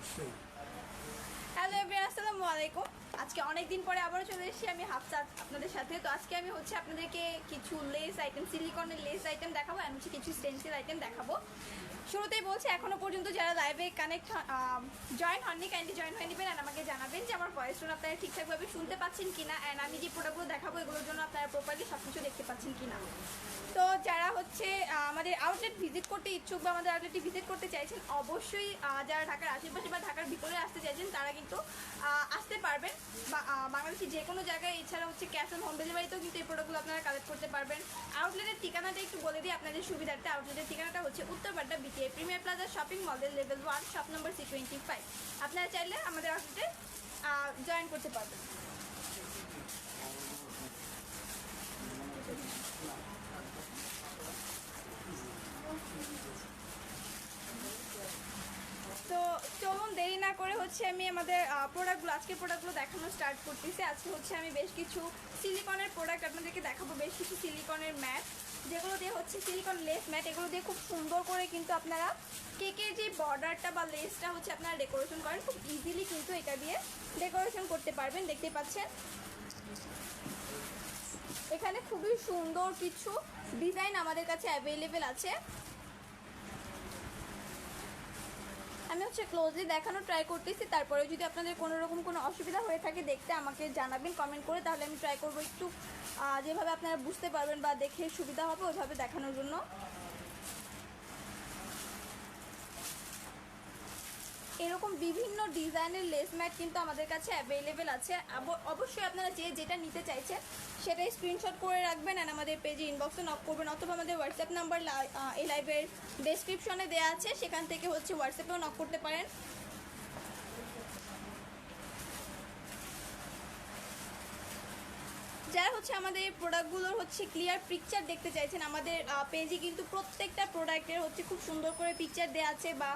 অবশ্যই হ্যালো আসসালামু আলাইকুম। আজকে অনেক দিন পরে আবারও চলে এসেছি আমি হাফসাত আপনাদের সাথে। তো আজকে আমি হচ্ছে আপনাদেরকে কিছু লেস আইটেম সিলিকনের লেস আইটেম দেখাবো আর হচ্ছে কিছু স্টেন্সিল আইটেম দেখাবো। শুরুতেই বলছি, এখনও পর্যন্ত যারা লাইভে কানেক্ট জয়েন হননি কাইন্ডলি জয়েন হয়ে নেবেন আর আমাকে জানাবেন যে আমার ভয়েস টোন আপনারা ঠিকঠাকভাবে শুনতে পাচ্ছেন কিনা অ্যান্ড আমি যে প্রোডাক্টগুলো দেখাবো, এগুলোর জন্য আপনারা প্রপারলি সব কিছু দেখতে পাচ্ছেন কিনা। তো যারা হচ্ছে আমাদের আউটলেট ভিজিট করতে ইচ্ছুক বা আমাদের আউটলেটটি ভিজিট করতে চাইছেন, অবশ্যই যারা ঢাকার আশেপাশে বা ঢাকার বিপরীতে আসতে চাইছেন, তারা কিন্তু আসতে পারবেন। বাংলাদেশের যে কোনো জায়গায়, এছাড়া হচ্ছে ক্যাশ অন হোম ডেলিভারিতেও কিন্তু এই প্রোডাক্টগুলো আপনারা কালেক্ট করতে পারবেন। আউটলেটের ঠিকানাটা একটু বলে দিই আপনাদের সুবিধার্থে। আউটলেটের ঠিকানাটা হচ্ছে Uttar Badda BTA premier plaza shopping মলের level one shop number C twenty five আপনারা চাইলে আমাদের আউটলেটে জয়েন করতে পারবেন। তো চলুন দেরি না করে হচ্ছে আমি আমাদের প্রোডাক্টগুলো আজকে প্রোডাক্টগুলো দেখানো স্টার্ট করতেছি। আজকে হচ্ছে আমি বেশ কিছু সিলিকনের প্রোডাক্ট আপনাদেরকে দেখাবো। বেশ কিছু সিলিকনের ম্যাট যেগুলো দিয়ে হচ্ছে সিলিকন লেস ম্যাট এগুলো দিয়ে খুব সুন্দর করে কিন্তু আপনারা কেকের যে বর্ডারটা বা লেসটা হচ্ছে আপনারা ডেকোরেশন করেন, খুব ইজিলি কিন্তু এটা দিয়ে ডেকোরেশন করতে পারবেন। দেখতে পাচ্ছেন? এখানে খুবই সুন্দর কিছু ডিজাইন আমাদের কাছে অ্যাভেলেবেল আছে। আমি হচ্ছে ক্লোজলি দেখানো ট্রাই করতেছি তারপরে যদি আপনাদের কোনো রকম কোনো অসুবিধা হয়ে থাকে দেখতে আমাকে জানাবেন কমেন্ট করে তাহলে আমি ট্রাই করব একটু যেভাবে আপনারা বুঝতে পারবেন বা দেখে সুবিধা হবে ওইভাবে দেখানোর জন্য। এরকম বিভিন্ন ডিজাইনের লেস ম্যাট কিন্তু আমাদের কাছে অ্যাভেলেবেল আছে। অবশ্যই আপনারা যে যেটা নিতে চাইছেন, সেটাই স্ক্রিনশট করে রাখবেন অ্যান্ড আমাদের পেজে ইনবক্সে নক করবেন অথবা আমাদের হোয়াটসঅ্যাপ নাম্বার এই লাইভের ডেসক্রিপশনে দেওয়া আছে। সেখান থেকে হচ্ছে হোয়াটসঅ্যাপেও নক করতে পারেন। যারা হচ্ছে আমাদের প্রোডাক্টগুলোর হচ্ছে ক্লিয়ার পিকচার দেখতে চাইছেন, আমাদের পেজে কিন্তু প্রত্যেকটা প্রোডাক্টের হচ্ছে খুব সুন্দর করে পিকচার দেওয়া আছে বা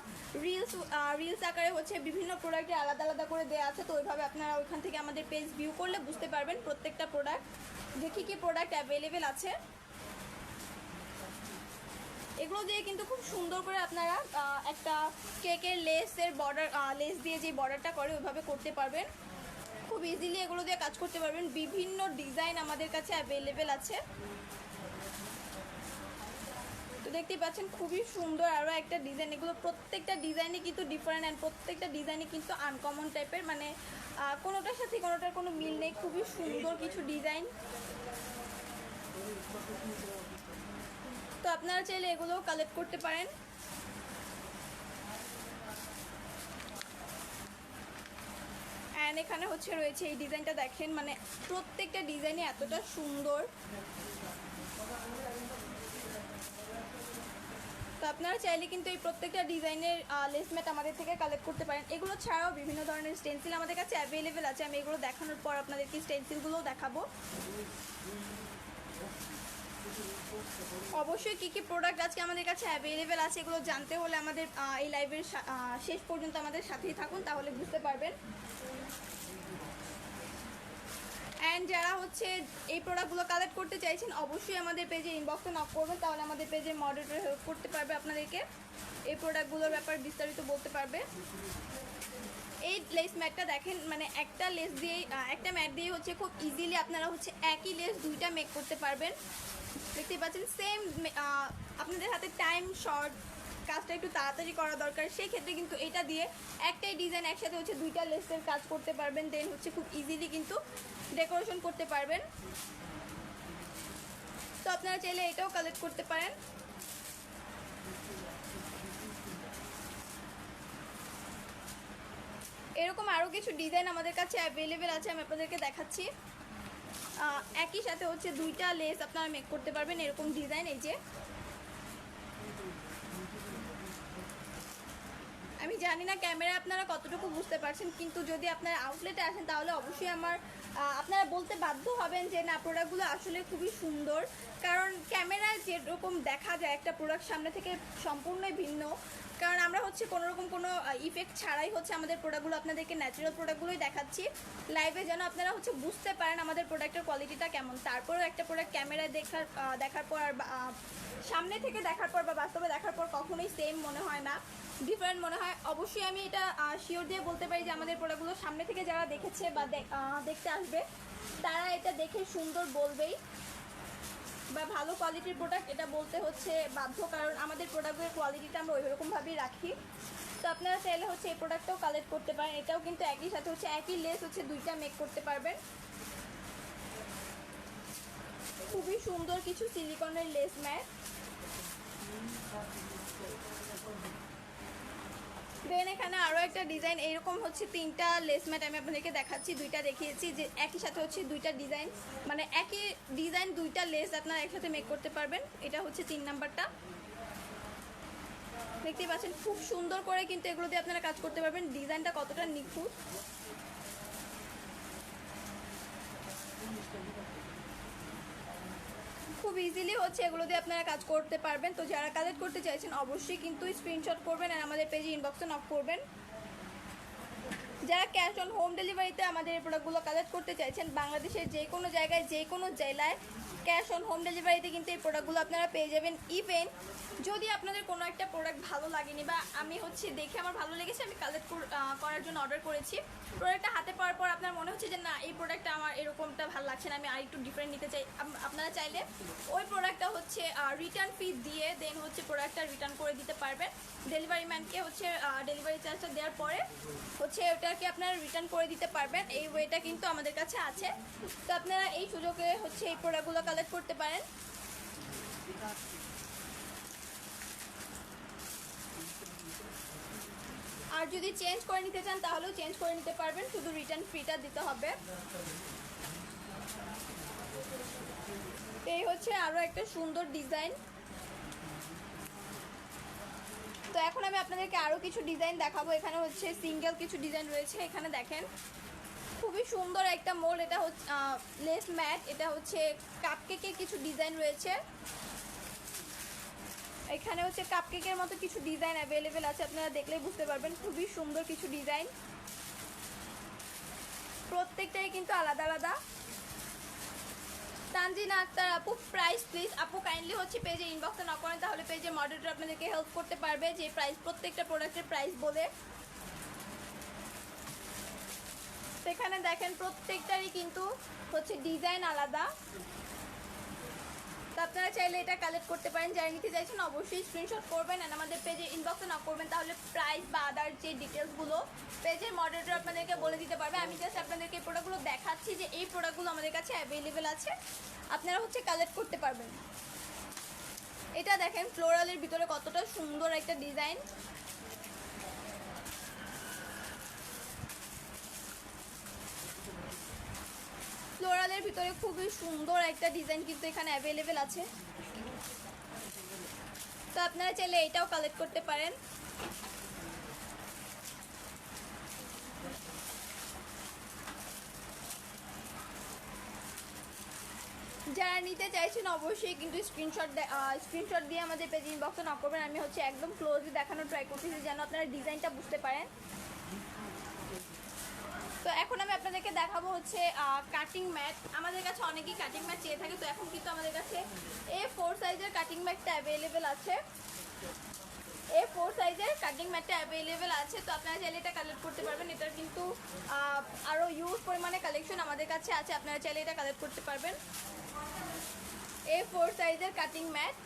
রিলস রিলস আকারে হচ্ছে বিভিন্ন প্রোডাক্টের আলাদা আলাদা করে দেওয়া আছে, তো ওইভাবে আপনারা ওইখান থেকে আমাদের পেজ ভিউ করলে বুঝতে পারবেন প্রত্যেকটা প্রোডাক্ট যে কী কী প্রোডাক্ট অ্যাভেলেবেল আছে। এগুলো দিয়ে কিন্তু খুব সুন্দর করে আপনারা একটা কেকের লেসের বর্ডার লেস দিয়ে যে বর্ডারটা করে, ওইভাবে করতে পারবেন। খুব ইজিলি এগুলো দিয়ে কাজ করতে পারবেন। বিভিন্ন ডিজাইন আমাদের কাছে অ্যাভেলেবেল আছে। তো দেখতেই পাচ্ছেন, খুবই সুন্দর আরও একটা ডিজাইন এগুলো প্রত্যেকটা ডিজাইনই কিন্তু ডিফারেন্ট অ্যান্ড প্রত্যেকটা ডিজাইনই কিন্তু আনকমন টাইপের মানে কোনোটার সাথে কোনোটার কোনো মিল নেই। খুবই সুন্দর কিছু ডিজাইন তো আপনারা চাইলে এগুলোও কালেক্ট করতে পারেন। অ্যান্ড এখানে হচ্ছে রয়েছে, এই ডিজাইনটা দেখেন মানে প্রত্যেকটা ডিজাইনই এতটা সুন্দর। তো আপনারা চাইলে কিন্তু এই প্রত্যেকটা ডিজাইনের লেসমেট আমাদের থেকে কালেক্ট করতে পারেন। এগুলো ছাড়াও বিভিন্ন ধরনের স্টেন্সিল আমাদের কাছে অ্যাভেলেবেল আছে। আমি এগুলো দেখানোর পর আপনাদেরকে স্টেন্সিলগুলোও দেখাবো। অবশ্যই কী কী প্রোডাক্ট আজকে আমাদের কাছে অ্যাভেলেবেল আছে, এগুলো জানতে হলে আমাদের এই লাইভের শেষ পর্যন্ত আমাদের সাথেই থাকুন, তাহলে বুঝতে পারবেন। অ্যান্ড যারা হচ্ছে এই প্রোডাক্টগুলো কালেক্ট করতে চাইছেন, অবশ্যই আমাদের পেজে ইনবক্সে নক করবেন, তাহলে আমাদের পেজে মডারেটর হেল্প করতে পারবে আপনাদেরকে। এই প্রোডাক্টগুলোর ব্যাপারে বিস্তারিত বলতে পারবে। এই লেস ম্যাটটা দেখেন মানে একটা লেস দিয়ে একটা ম্যাট দিয়ে হচ্ছে খুব ইজিলি আপনারা হচ্ছে একই লেস দুইটা মেক করতে পারবেন। দেখতেই পাচ্ছেন সেম আপনাদের হাতে টাইম শর্ট কাজটা একটু তাড়াতাড়ি করা দরকার সেই ক্ষেত্রে কিন্তু এটা দিয়ে একটাই ডিজাইন একসাথে হচ্ছে দুইটা লেসের কাজ করতে পারবেন দেন হচ্ছে খুব ইজিলি কিন্তু ডেকোরেশন করতে পারবেন। তো আপনারা চাইলে এটাও কালেক্ট করতে পারেন। এরকম আরও কিছু ডিজাইন আমাদের কাছে অ্যাভেলেবেল আছে, আমি আপনাদেরকে দেখাচ্ছি। একই সাথে হচ্ছে দুইটা লেস আপনারা মেক করতে পারবেন, এরকম ডিজাইন এই যে। আমি জানি না ক্যামেরা আপনারা কতটুকু বুঝতে পারছেন, কিন্তু যদি আপনারা আউটলেটে আসেন তাহলে অবশ্যই আমার আপনারা বলতে বাধ্য হবেন যে না প্রোডাক্টগুলো আসলে খুবই সুন্দর। কারণ ক্যামেরায় যেরকম দেখা যায়, একটা প্রোডাক্ট সামনে থেকে সম্পূর্ণই ভিন্ন। কারণ আমরা হচ্ছে কোনো রকম কোনো ইফেক্ট ছাড়াই হচ্ছে আমাদের প্রোডাক্টগুলো আপনাদেরকে ন্যাচারাল প্রোডাক্টগুলোই দেখাচ্ছি। লাইভে যেন আপনারা হচ্ছে বুঝতে পারেন আমাদের প্রোডাক্টের কোয়ালিটিটা কেমন। তারপরেও একটা প্রোডাক্ট ক্যামেরায় দেখার দেখার পর আর সামনে থেকে দেখার পর বা বাস্তবে দেখার পর কখনোই সেম মনে হয় না। ডিফারেন্ট মনে হয়। অবশ্যই আমি এটা শিওর দিয়ে বলতে পারি যে আমাদের প্রোডাক্টগুলো সামনে থেকে যারা দেখেছে বা দেখ- দেখতে আসবে, তারা এটা দেখে সুন্দর বলবেই। বা ভালো কোয়ালিটির প্রোডাক্ট এটা বলতে হচ্ছে বাধ্য, কারণ আমাদের প্রোডাক্টের কোয়ালিটিটা আমরা ওই রকমভাবেই রাখি। তো আপনারা চাইলে হচ্ছে এই প্রোডাক্টটাও কালেক্ট করতে পারেন। এটাও কিন্তু একই সাথে হচ্ছে একই লেস হচ্ছে দুইটা মেক করতে পারবেন। খুবই সুন্দর কিছু সিলিকনের লেস ম্যাট দেন এখানে আরও একটা ডিজাইন এরকম হচ্ছে তিনটা লেস ম্যাট আমি আপনাদেরকে দেখাচ্ছি, দুইটা দেখিয়েছি যে একই সাথে হচ্ছে দুইটা ডিজাইন মানে একই ডিজাইন দুইটা লেস আপনারা একসাথে মেক করতে পারবেন, এটা হচ্ছে তিন নাম্বারটা। দেখতেই পাচ্ছেন, খুব সুন্দর করে কিন্তু এগুলো দিয়ে আপনারা কাজ করতে পারবেন, ডিজাইনটা কতটা নিখুঁত। খুব ইজিলি হচ্ছে, এগুলো দিয়ে আপনারা কাজ করতে পারবেন। তো যারা কালেক্ট করতে চাইছেন, অবশ্যই কিন্তু স্ক্রিনশট করবেন আর আমাদের পেজে ইনবক্সে নক করবেন। যারা ক্যাশ অন হোম ডেলিভারিতে আমাদের এই প্রোডাক্টগুলো কালেক্ট করতে চাইছেন, বাংলাদেশের যে কোনো জায়গায় যে কোনো জেলায় ক্যাশ অন হোম ডেলিভারিতে কিন্তু এই প্রোডাক্টগুলো আপনারা পেয়ে যাবেন ইভেন যদি আপনাদের কোনো একটা প্রোডাক্ট ভালো লাগেনি বা আমি হচ্ছে দেখে আমার ভালো লেগেছে, আমি কালেক্ট করার জন্য অর্ডার করেছি। প্রোডাক্টটা হাতে পাওয়ার পর আপনার মনে হচ্ছে যে, না, এই প্রোডাক্টটা আমার এরকমটা ভালো লাগছে না, আমি আর একটু ডিফারেন্ট নিতে চাই। আপ- আপনারা চাইলে ওই প্রোডাক্টটা হচ্ছে রিটার্ন ফি দিয়ে দেন হচ্ছে প্রোডাক্টটা রিটার্ন করে দিতে পারবেন। ডেলিভারি ম্যানকে হচ্ছে ডেলিভারি চার্জটা দেওয়ার পরে হচ্ছে ওটাকে আপনারা রিটার্ন করে দিতে পারবেন। এই ওয়েটা কিন্তু আমাদের কাছে আছে। তো আপনারা এই সুযোগে হচ্ছে এই প্রোডাক্টগুলো কালেক্ট করতে পারেন। আর যদি চেঞ্জ করে নিতে চান, তাহলেও চেঞ্জ করে নিতে পারবেন। শুধু রিটার্ন ফিটা দিতে হবে। এই হচ্ছে আরও একটা সুন্দর ডিজাইন তো এখন আমি আপনাদেরকে আরও কিছু ডিজাইন দেখাবো। এখানে হচ্ছে সিঙ্গেল কিছু ডিজাইন রয়েছে। এখানে দেখেন খুবই সুন্দর একটা মোল এটা হচ্ছে লেস ম্যাট, এটা হচ্ছে কাপকেকের কিছু ডিজাইন রয়েছে। এখানে হচ্ছে কাপকেকের মতো কিছু ডিজাইন অ্যাভেলেবেল আছে, আপনারা দেখলেই বুঝতে পারবেন, খুবই সুন্দর কিছু ডিজাইন প্রত্যেকটাই কিন্তু আলাদা আলাদা। তানজিনা আক্তার আপু প্রাইস প্লিজ আপু কাইন্ডলি হচ্ছে পেজে ইনবক্সে না করেন, তাহলে পেজে মডেলটা আপনাদেরকে হেল্প করতে পারবে, যে প্রাইস প্রত্যেকটা প্রোডাক্টের প্রাইস বলে। সেখানে দেখেন প্রত্যেকটারই কিন্তু হচ্ছে ডিজাইন আলাদা। তো আপনারা চাইলে এটা কালেক্ট করতে পারেন, যারা নিতে চাইছেন অবশ্যই স্ক্রিনশট করবেন আর আমাদের পেজে ইনবক্সে না করবেন, তাহলে প্রাইস বা আদার যে ডিটেলসগুলো পেজের মডারেটর আপনাদেরকে বলে দিতে পারবে। আমি জাস্ট আপনাদেরকে এই প্রোডাক্টগুলো দেখাচ্ছি যে এই প্রোডাক্টগুলো আমাদের কাছে অ্যাভেলেবেল আছে, আপনারা হচ্ছে কালেক্ট করতে পারবেন। এটা দেখেন ফ্লোরালের ভিতরে কতটা সুন্দর একটা ডিজাইন ফ্লোরালের ভিতরে খুবই সুন্দর একটা ডিজাইন কিন্তু এখানে অ্যাভেলেবেল আছে। তো আপনারা চাইলে এটাও কালেক্ট করতে পারেন। যারা নিতে চাইছেন অবশ্যই কিন্তু স্ক্রিনশট স্ক্রিনশট দিয়ে আমাদের পেজ ইনবক্সে নক করবেন। আমি হচ্ছে একদম ক্লোজলি দেখানোর ট্রাই করতেছি যেন আপনারা ডিজাইনটা বুঝতে পারেন। তো এখন আমি আপনাদেরকে দেখাবো হচ্ছে কাটিং ম্যাট আমাদের কাছে অনেকেই কাটিং ম্যাট চেয়ে থাকে, তো এখন কিন্তু আমাদের কাছে এ ফোর সাইজের কাটিং ম্যাটটা অ্যাভেলেবেল আছে। এ ফোর সাইজের কাটিং ম্যাটটা অ্যাভেলেবেল আছে, তো আপনারা চাইলে এটা কালেক্ট করতে পারবেন। এটার কিন্তু আরও ইউজ পরিমাণে কালেকশন আমাদের কাছে আছে, আপনারা চাইলে এটা কালেক্ট করতে পারবেন। এ ফোর সাইজের কাটিং ম্যাট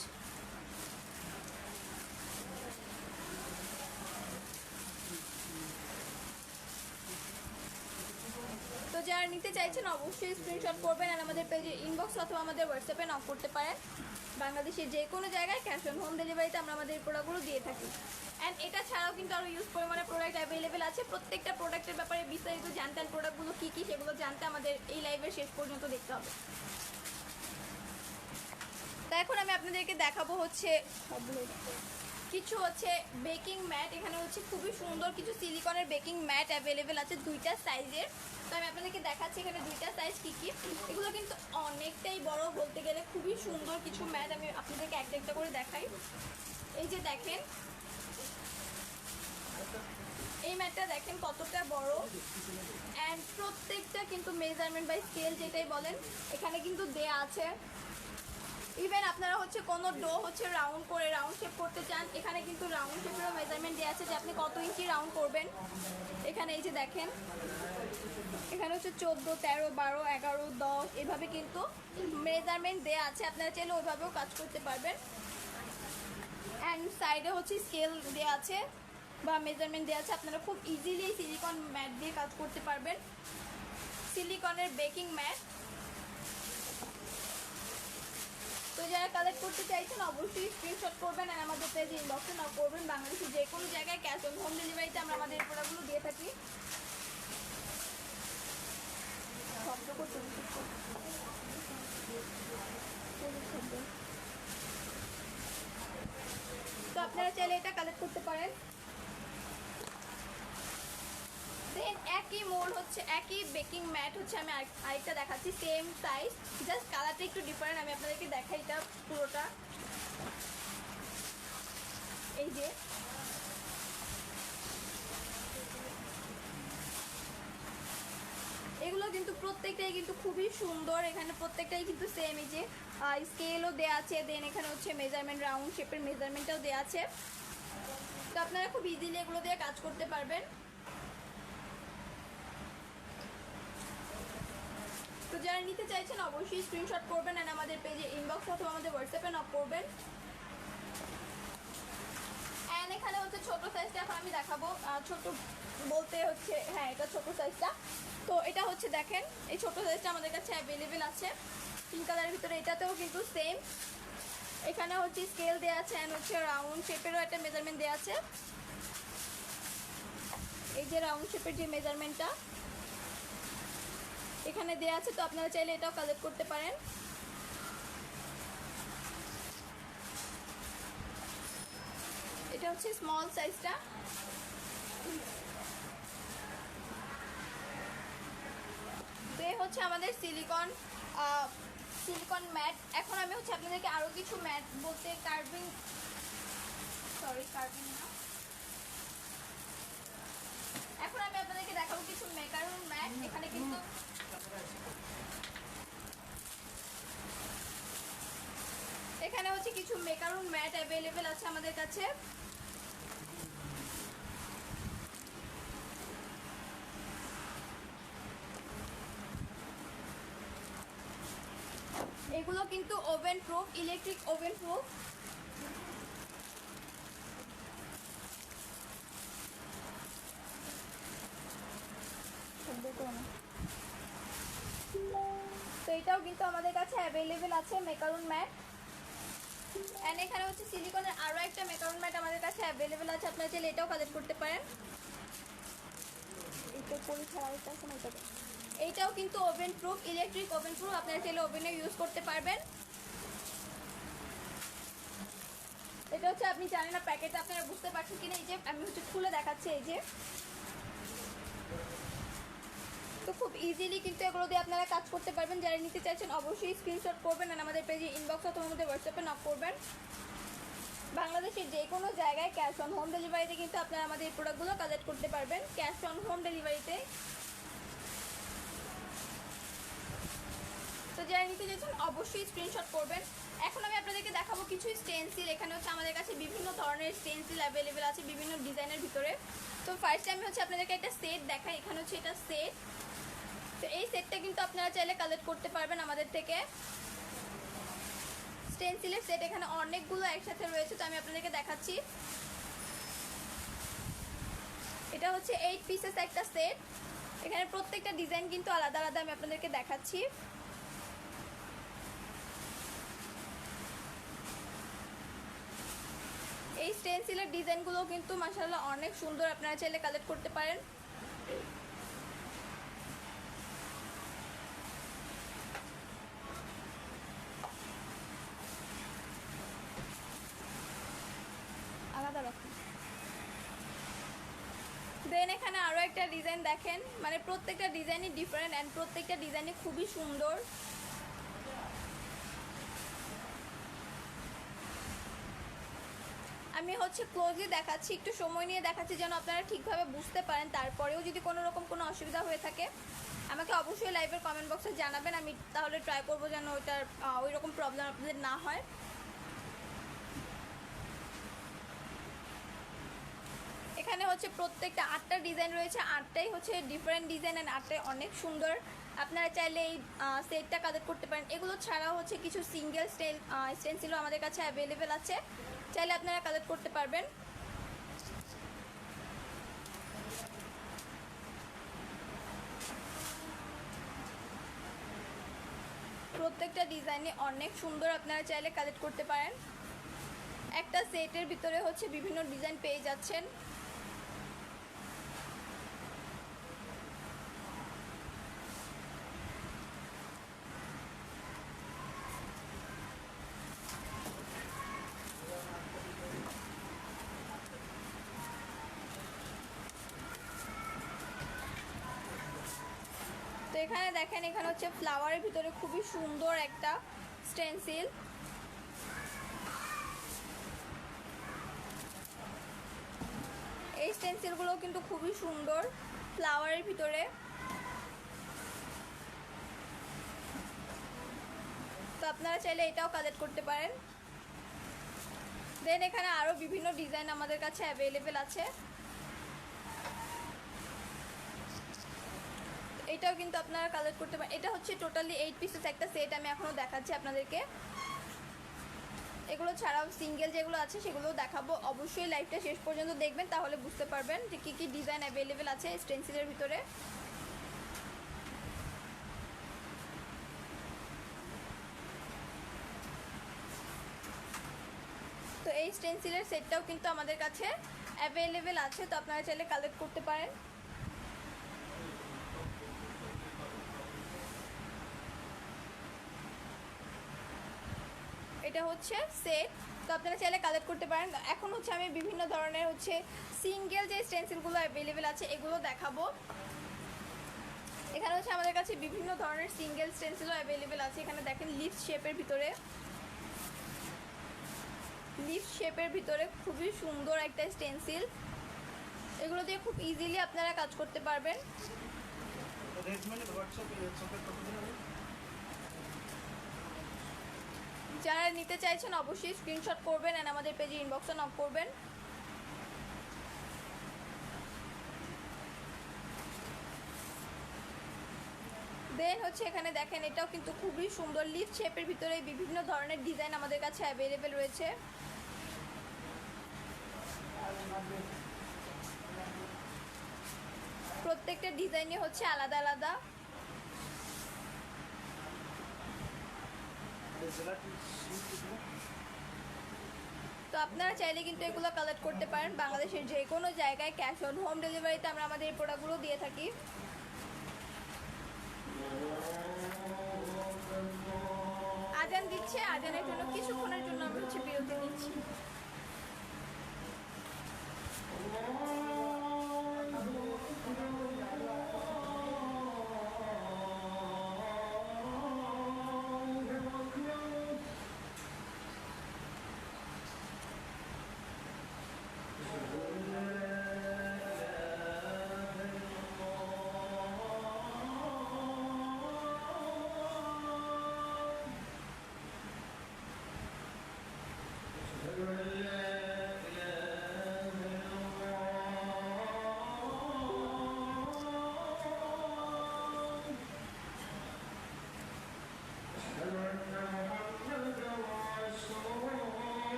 নিতে চাইছেন অবশ্যই স্ক্রিনশট করবেন আর আমাদের পেজে ইনবক্স অথবা আমাদের হোয়াটসঅ্যাপে নক করতে পারেন। বাংলাদেশের যে কোনো জায়গায় ক্যাশ অন হোম ডেলিভারিতে আমরা আমাদের প্রোডাক্টগুলো দিয়ে থাকি। অ্যান্ড এটা ছাড়াও কিন্তু আরও ইউজ পরিমাণে প্রোডাক্ট অ্যাভেলেবেল আছে। প্রত্যেকটা প্রোডাক্টের ব্যাপারে বিস্তারিত জানতে আর প্রোডাক্টগুলো কী কী সেগুলো জানতে আমাদের এই লাইভের শেষ পর্যন্ত দেখতে হবে। তো এখন আমি আপনাদেরকে দেখাবো হচ্ছে কিছু হচ্ছে বেকিং ম্যাট এখানে হচ্ছে খুবই সুন্দর কিছু সিলিকনের বেকিং ম্যাট অ্যাভেলেবেল আছে দুইটা সাইজের তো আমি আপনাদেরকে দেখাচ্ছি এখানে দুইটা সাইজ কী কী। এগুলো কিন্তু অনেকটাই বড় বলতে গেলে খুবই সুন্দর কিছু ম্যাট আমি আপনাদেরকে একটা একটা করে দেখাই। এই যে দেখেন, এই ম্যাটটা দেখেন কতটা বড়। অ্যান্ড প্রত্যেকটা কিন্তু মেজারমেন্ট বাই স্কেল যেটাই বলেন, এখানে কিন্তু দেয়া আছে। ইভেন আপনারা হচ্ছে কোনো ডো হচ্ছে রাউন্ড করে রাউন্ড শেপ করতে চান, এখানে কিন্তু রাউন্ড শেপেরও মেজারমেন্ট দেওয়া আছে যে আপনি কত ইঞ্চি রাউন্ড করবেন। এখানে এই যে দেখেন, এখানে হচ্ছে চোদ্দ, তেরো, বারো, এগারো, দশ, এভাবে কিন্তু মেজারমেন্ট দেওয়া আছে। আপনারা চাইলে ওইভাবেও কাজ করতে পারবেন। অ্যান্ড সাইডে হচ্ছে স্কেল দেওয়া আছে বা মেজারমেন্ট দেওয়া আছে। আপনারা খুব ইজিলি সিলিকন ম্যাট দিয়ে কাজ করতে পারবেন। সিলিকনের বেকিং ম্যাট তো যারা কালেক্ট করতে চাইছেন, অবশ্যই স্ক্রিনশট করবেন আর আমাদের পেজে ইনবক্সে না করবেন। বাংলাদেশের যে কোনো জায়গায় ক্যাশ অন হোম ডেলিভারিতে আমরা আমাদের প্রোডাক্টগুলো দিয়ে থাকি। তো আপনারা চাইলে এটা কালেক্ট করতে পারেন। দেন একই মোল হচ্ছে, একই বেকিং ম্যাট হচ্ছে, আমি আরেক- আরেকটা দেখাচ্ছি সেম সাইজ জাস্ট কালারটা একটু ডিফারেন্ট আমি আপনাদেরকে দেখাই এটা পুরোটা। এই যে। এগুলো কিন্তু প্রত্যেকটাই কিন্তু খুবই সুন্দর, এখানে প্রত্যেকটাই কিন্তু সেম এই যে স্কেলও দেওয়া আছে দেন এখানে হচ্ছে মেজারমেন্ট রাউন্ড শেপের মেজারমেন্টটাও দেওয়া আছে। তো আপনারা খুব ইজিলি এগুলো দিয়ে কাজ করতে পারবেন। যারা নিতে চাইছেন অবশ্যই স্ক্রিনশট করবেন আর আমাদের পেজে ইনবক্স অথবা আমাদের হোয়াটসঅ্যাপে নক করবেন। অ্যান্ড এখানে হচ্ছে ছোট সাইজটা এখন আমি দেখাবো। ছোট বলতে হচ্ছে হ্যাঁ এটা ছোট সাইজটা তো এটা হচ্ছে দেখেন, এই ছোট সাইজটা আমাদের কাছে অ্যাভেলেবেল আছে। পিঙ্ক কালারের ভিতরে এটাতেও কিন্তু সেম এখানে হচ্ছে স্কেল দেওয়া আছে অ্যান্ড হচ্ছে রাউন্ড শেপেরও একটা মেজারমেন্ট দেওয়া আছে। এই যে রাউন্ড শেপের যে মেজারমেন্টটা এখানে দেওয়া আছে, তো আপনারা চাইলে এটাও কালেক্ট করতে পারেন। এটা হচ্ছে স্মল সাইজটা এই হচ্ছে আমাদের সিলিকন সিলিকন ম্যাট এখন আমি হচ্ছে আপনাদেরকে আরও কিছু ম্যাট বলতে কার্ভিং সরি কার্ভিং না। এখন আমি আপনাদেরকে দেখাবো কিছু মেকারুন ম্যাট এখানে কিন্তু এখানে হচ্ছে কিছু মেকারুন ম্যাট অ্যাভেলেবেল আছে আমাদের কাছে। এগুলো কিন্তু oven proof electric oven proof তো এটাও কিন্তু আমাদের কাছে অ্যাভেলেবেল আছে মেকারুন ম্যাট অ্যান্ড এখানে হচ্ছে সিলিকনের আরও একটা মেকারুন ম্যাট আমাদের কাছে অ্যাভেলেবেল আছে। আপনারা চাইলে এটাও কালেক্ট করতে পারেন। এটা পরি ছাড়া আছে না এইটাও কিন্তু oven proof electric oven proof আপনারা চাইলে ওভেনে ইউজ করতে পারবেন। এটা হচ্ছে আপনি জানেন না প্যাকেট আপনারা বুঝতে পারছেন কিনা? এই যে, আমি হচ্ছে খুলে দেখাচ্ছি, এই যে। খুব ইজিলি কিন্তু এগুলো দিয়ে আপনারা কাজ করতে পারবেন। যারা নিতে চাইছেন অবশ্যই স্ক্রিনশট করবেন আর আমাদের পেজে ইনবক্স অথবা আমাদের হোয়াটসঅ্যাপে নক করবেন। বাংলাদেশের যে কোনো জায়গায় ক্যাশ অন হোম ডেলিভারিতে কিন্তু আপনারা আমাদের এই প্রোডাক্টগুলো কালেক্ট করতে পারবেন। ক্যাশ অন হোম ডেলিভারিতে তো। যারা নিতে চাইছেন অবশ্যই স্ক্রিনশট করবেন। এখন আমি আপনাদেরকে দেখাবো কিছু স্টেন্সিল এখানে হচ্ছে আমাদের কাছে বিভিন্ন ধরনের স্টেন্সিল অ্যাভেলেবেল আছে বিভিন্ন ডিজাইনের ভিতরে। তো ফার্স্টে আমি হচ্ছে আপনাদেরকে একটা সেট দেখাই। এখানে হচ্ছে এটা সেট তো এই সেটটা কিন্তু আপনারা চাইলে কালেক্ট করতে পারবেন আমাদের থেকে। স্টেন্সিলের সেট এখানে অনেকগুলো একসাথে রয়েছে, তো আমি আপনাদেরকে দেখাচ্ছি। এটা হচ্ছে এইট পিসেস একটা সেট এখানে প্রত্যেকটা ডিজাইন কিন্তু আলাদা আলাদা আমি আপনাদেরকে দেখাচ্ছি। এই স্টেন্সিলের ডিজাইনগুলো কিন্তু মাসাল্লাহ অনেক সুন্দর, আপনারা চাইলে কালেক্ট করতে পারেন আলাদা রকম দেন এখানে আরও একটা ডিজাইন দেখেন মানে প্রত্যেকটা ডিজাইনই ডিফারেন্ট অ্যান্ড প্রত্যেকটা ডিজাইনই খুবই সুন্দর। আমি হচ্ছে ক্লোজলি দেখাচ্ছি, একটু সময় নিয়ে দেখাচ্ছি যেন আপনারা ঠিকভাবে বুঝতে পারেন, তারপরেও যদি কোনো রকম কোনো অসুবিধা হয়ে থাকে, আমাকে অবশ্যই লাইভের কমেন্ট বক্সে জানাবেন, আমি তাহলে ট্রাই করব যেন ওইটার ওই রকম প্রবলেম আপনাদের না হয় এখানে হচ্ছে প্রত্যেকটা আটটা ডিজাইন রয়েছে, আটটাই হচ্ছে ডিফারেন্ট ডিজাইন অ্যান্ড আটটাই অনেক সুন্দর। আপনারা চাইলে এই সেটটা কালেক্ট করতে পারেন। এগুলো ছাড়াও হচ্ছে কিছু সিঙ্গেল স্টেল স্টেন্সিলও আমাদের কাছে অ্যাভেলেবেল আছে। চাইলে আপনারা কালেক্ট করতে পারবেন। প্রত্যেকটা ডিজাইনে অনেক সুন্দর আপনারা চাইলে কালেক্ট করতে পারেন। একটা সেটের ভিতরে হচ্ছে বিভিন্ন ডিজাইন পেয়ে যাচ্ছেন। এখানে দেখেন, এখানে হচ্ছে ফ্লাওয়ারের ভিতরে খুবই সুন্দর একটা স্টেন্সিল এই স্টেন্সিলগুলো কিন্তু খুবই সুন্দর ফ্লাওয়ারের ভিতরে। তো আপনারা চাইলে এটাও কালেক্ট করতে পারেন। দেন এখানে আরও বিভিন্ন ডিজাইন আমাদের কাছে অ্যাভেলেবেল আছে। এটাও কিন্তু আপনারা কালেক্ট করতে পারেন। এটা হচ্ছে টোটালি এইট পিসেস একটা সেট আমি এখনও দেখাচ্ছি আপনাদেরকে। এগুলো ছাড়াও সিঙ্গেল যেগুলো আছে সেগুলোও দেখাবো। অবশ্যই লাইভটা শেষ পর্যন্ত দেখবেন, তাহলে বুঝতে পারবেন যে কী কী ডিজাইন অ্যাভেলেবেল আছে স্টেন্সিলের ভিতরে। তো এই স্টেন্সিলের সেটটাও কিন্তু আমাদের কাছে অ্যাভেলেবেল আছে, তো আপনারা চাইলে কালেক্ট করতে পারেন। এটা হচ্ছে সেট তো আপনারা চাইলে কালেক্ট করতে পারেন। এখন হচ্ছে আমি বিভিন্ন ধরনের হচ্ছে সিঙ্গেল যে স্টেন্সিলগুলো অ্যাভেলেবেল আছে, এগুলো দেখাবো। এখানে হচ্ছে আমাদের কাছে বিভিন্ন ধরনের সিঙ্গেল স্টেন্সিলও অ্যাভেলেবেল আছে। এখানে দেখেন লিফ শেপের ভিতরে। লিফ শেপের ভিতরে খুবই সুন্দর একটা স্টেন্সিল এগুলো দিয়ে খুব ইজিলি আপনারা কাজ করতে পারবেন রেডমেন্ট হোয়াটসঅ্যাপে হোয়াটসঅ্যাপে কত দিন হবে যারা নিতে চাইছেন অবশ্যই স্ক্রিনশট করবেন অ্যান্ড আমাদের পেজে ইনবক্সে নক করবেন। দেন হচ্ছে এখানে দেখেন, এটাও কিন্তু খুবই সুন্দর লিফ শেপের ভিতরে বিভিন্ন ধরনের ডিজাইন আমাদের কাছে অ্যাভেলেবেল রয়েছে। প্রত্যেকটা ডিজাইনই হচ্ছে আলাদা আলাদা। তো আপনারা চাইলে কিন্তু এগুলো কালেক্ট করতে পারেন। বাংলাদেশের যে কোনো জায়গায় ক্যাশ অন হোম ডেলিভারিতে আমরা আমাদের এই প্রোডাক্টগুলো দিয়ে থাকি। আজান দিচ্ছে। আজানের জন্য কিছুক্ষণের জন্য আমরা হচ্ছে বিরতি নিচ্ছি।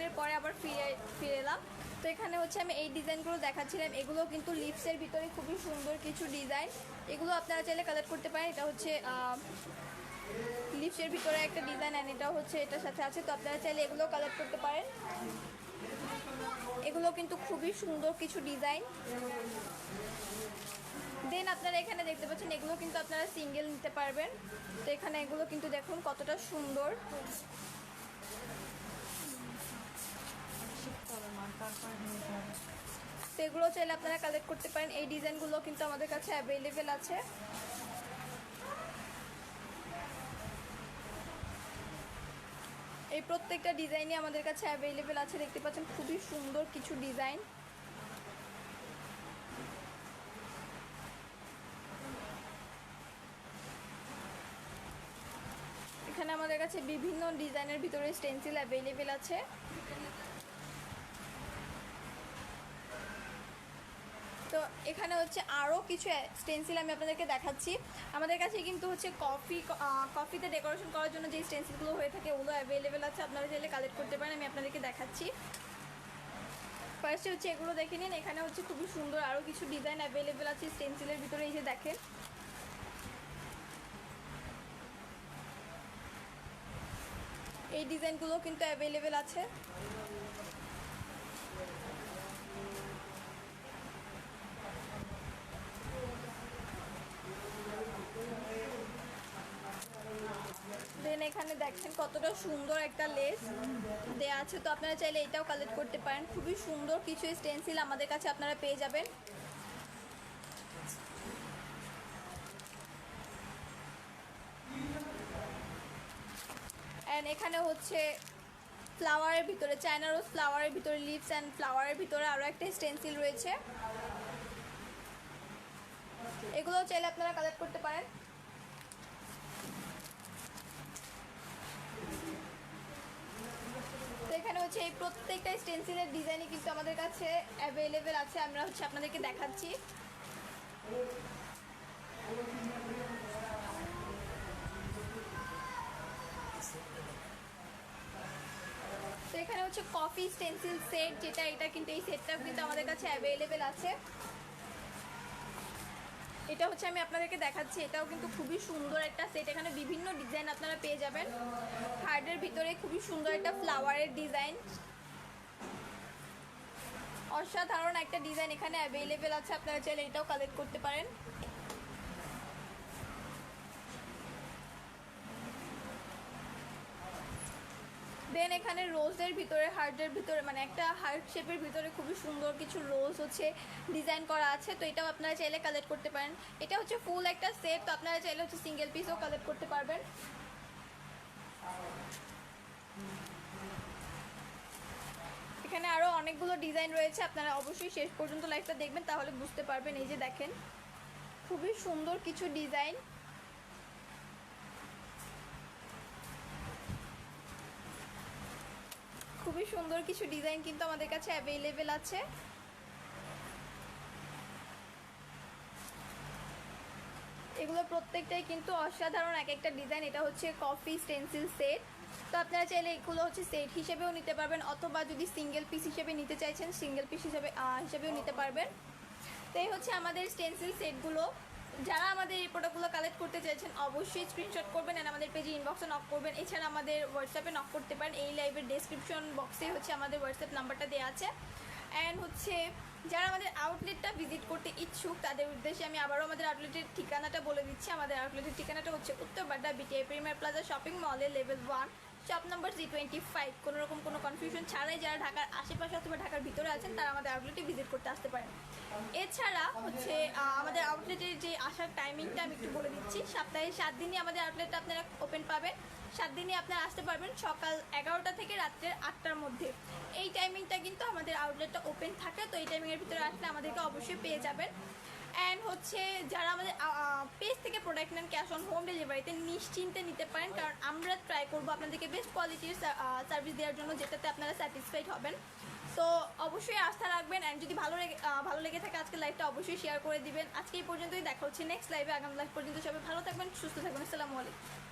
রমজানের পরে আবার ফিরে ফিরে এলাম। তো এখানে হচ্ছে আমি এই ডিজাইনগুলো দেখাচ্ছিলাম। এগুলো কিন্তু লিপসের ভিতরে খুবই সুন্দর কিছু ডিজাইন। এগুলো আপনারা চাইলে কালেক্ট করতে পারেন। এটা হচ্ছে লিপসের ভিতরে একটা ডিজাইন অ্যান্ড এটা হচ্ছে এটার সাথে আছে। তো আপনারা চাইলে এগুলো কালেক্ট করতে পারেন। এগুলো কিন্তু খুবই সুন্দর কিছু ডিজাইন। দেন আপনারা এখানে দেখতে পাচ্ছেন, এগুলো কিন্তু আপনারা সিঙ্গেল নিতে পারবেন। তো এখানে এগুলো কিন্তু দেখুন কতটা সুন্দর। তো এগুলো চাইলে আপনারা কালেক্ট করতে পারেন। এই ডিজাইনগুলো কিন্তু আমাদের কাছে অ্যাভেলেবেল আছে। এই প্রত্যেকটা ডিজাইনই আমাদের কাছে অ্যাভেলেবেল আছে। দেখতে পাচ্ছেন, খুবই সুন্দর কিছু ডিজাইন। এখানে আমাদের কাছে বিভিন্ন ডিজাইনের ভিতরে স্টেন্সিল অ্যাভেলেবেল আছে। তো এখানে হচ্ছে আরও কিছু স্টেন্সিল আমি আপনাদেরকে দেখাচ্ছি। আমাদের কাছে কিন্তু হচ্ছে কফি কফিতে ডেকোরেশন করার জন্য যে স্টেন্সিলগুলো হয়ে থাকে ওগুলো অ্যাভেলেবেল আছে, আপনারা চাইলে কালেক্ট করতে পারেন, আমি আপনাদেরকে দেখাচ্ছি। ফার্স্টে হচ্ছে এগুলো দেখে নিন, এখানে হচ্ছে খুবই সুন্দর আরও কিছু ডিজাইন অ্যাভেলেবেল আছে স্টেন্সিলের ভিতরে, এই যে দেখেন। এই ডিজাইনগুলো কিন্তু অ্যাভেলেবেল আছে। দেখেন কতটা সুন্দর একটা লেস দেয়া আছে। তো আপনারা চাইলে এটাও কালেক্ট করতে পারেন। খুবই সুন্দর কিছু স্টেন্সিল আমাদের কাছে আপনারা পেয়ে যাবেন। অ্যান্ড এখানে হচ্ছে ফ্লাওয়ারের ভিতরে চায়না রোজ ফ্লাওয়ারের ভিতরে লিভস অ্যান্ড ফ্লাওয়ারের ভিতরে আরও একটা স্টেন্সিল রয়েছে। এগুলোও চাইলে আপনারা কালেক্ট করতে পারেন তো এখানে হচ্ছে এই প্রত্যেকটা স্টেন্সিলের ডিজাইনই কিন্তু আমাদের কাছে অ্যাভেলেবেল আছে। আমরা হচ্ছে আপনাদেরকে দেখাচ্ছি। এখানে হচ্ছে কফি স্টেন্সিল সেট যেটা এটা কিন্তু এই সেটটা কিন্তু আমাদের কাছে অ্যাভেলেবেল আছে। এটা হচ্ছে আমি আপনাদেরকে দেখাচ্ছি। এটাও কিন্তু খুবই সুন্দর একটা সেট এখানে বিভিন্ন ডিজাইন আপনারা পেয়ে যাবেন। হার্ডের ভিতরে খুবই সুন্দর একটা ফ্লাওয়ারের ডিজাইন অসাধারণ একটা ডিজাইন এখানে অ্যাভেলেবেল আছে, আপনারা চাইলে এটাও কালেক্ট করতে পারেন। দেন এখানে রোজের ভিতরে হার্টের ভিতরে মানে একটা হার্ট শেপের ভিতরে খুবই সুন্দর কিছু রোজ হচ্ছে ডিজাইন করা আছে, তো এটাও আপনারা চাইলে কালেক্ট করতে পারেন। এটা হচ্ছে ফুল একটা সেট তো আপনারা চাইলে হচ্ছে সিঙ্গেল পিসও কালেক্ট করতে পারবেন। এখানে আরও অনেকগুলো ডিজাইন রয়েছে, আপনারা অবশ্যই শেষ পর্যন্ত লাইফটা দেখবেন, তাহলে বুঝতে পারবেন। এই যে দেখেন, খুবই সুন্দর কিছু ডিজাইন। খুবই সুন্দর কিছু ডিজাইন কিন্তু আমাদের কাছে অ্যাভেলেবেল আছে। এগুলো প্রত্যেকটাই কিন্তু অসাধারণ এক একটা ডিজাইন। এটা হচ্ছে কফি স্টেন্সিল সেট। তো আপনারা চাইলে এগুলো হচ্ছে সেট হিসেবেও নিতে পারবেন, অথবা যদি সিঙ্গেল পিস হিসেবে নিতে চাইছেন সিঙ্গেল পিস হিসেবে হিসেবেও নিতে পারবেন। তো হচ্ছে আমাদের স্টেন্সিল সেটগুলো যারা আমাদের এই প্রোডাক্টগুলো কালেক্ট করতে চাইছেন, অবশ্যই স্ক্রিনশট করবেন অ্যান্ড আমাদের পেজে ইনবক্সে নক করবেন। এছাড়া আমাদের হোয়াটসঅ্যাপে নক করতে পারেন। এই লাইভের ডেসক্রিপশন বক্সে হচ্ছে আমাদের হোয়াটসঅ্যাপ নাম্বারটা দেওয়া আছে। অ্যান্ড হচ্ছে যারা আমাদের আউটলেটটা ভিজিট করতে ইচ্ছুক, তাদের উদ্দেশ্যে আমি আবারও আমাদের আউটলেটের ঠিকানাটা বলে দিচ্ছি। আমাদের আউটলেটের ঠিকানাটা হচ্ছে Uttar Badda BTI premier plaza shopping মলে level one shop number G twenty five কোনো রকম কোনো কনফিউশন ছাড়াই যারা ঢাকার আশেপাশে অথবা ঢাকার ভিতরে আছেন, তারা আমাদের আউটলেটে ভিজিট করতে আসতে পারেন। এছাড়া হচ্ছে আমাদের আউটলেটের যে আসার টাইমিংটা আমি একটু বলে দিচ্ছি। সপ্তাহে সাত দিনই আমাদের আউটলেটটা আপনারা ওপেন পাবেন। সাত দিনই আপনারা আসতে পারবেন সকাল এগারোটা থেকে রাত্রের আটটার মধ্যে। এই টাইমিংটা কিন্তু আমাদের আউটলেটটা ওপেন থাকে, তো এই টাইমিংয়ের ভিতরে আসলে আমাদেরকে অবশ্যই পেয়ে যাবেন। অ্যান্ড হচ্ছে যারা আমাদের পেজ থেকে প্রোডাক্ট নেন ক্যাশ অন হোম ডেলিভারিতে নিশ্চিন্তে নিতে পারেন। কারণ আমরা ট্রাই করব আপনাদেরকে বেস্ট কোয়ালিটির সার্ভিস দেওয়ার জন্য যেটাতে আপনারা স্যাটিসফাইড হবেন। তো অবশ্যই আস্থা রাখবেন অ্যান্ড যদি ভালো ভালো লেগে থাকে আজকে লাইভটা অবশ্যই শেয়ার করে দিবেন। আজকে এই পর্যন্তই, দেখা হচ্ছে নেক্সট লাইভে আগামী লাইভ পর্যন্ত সবাই ভালো থাকবেন, সুস্থ থাকবেন। আসসালামু আলাইকুম।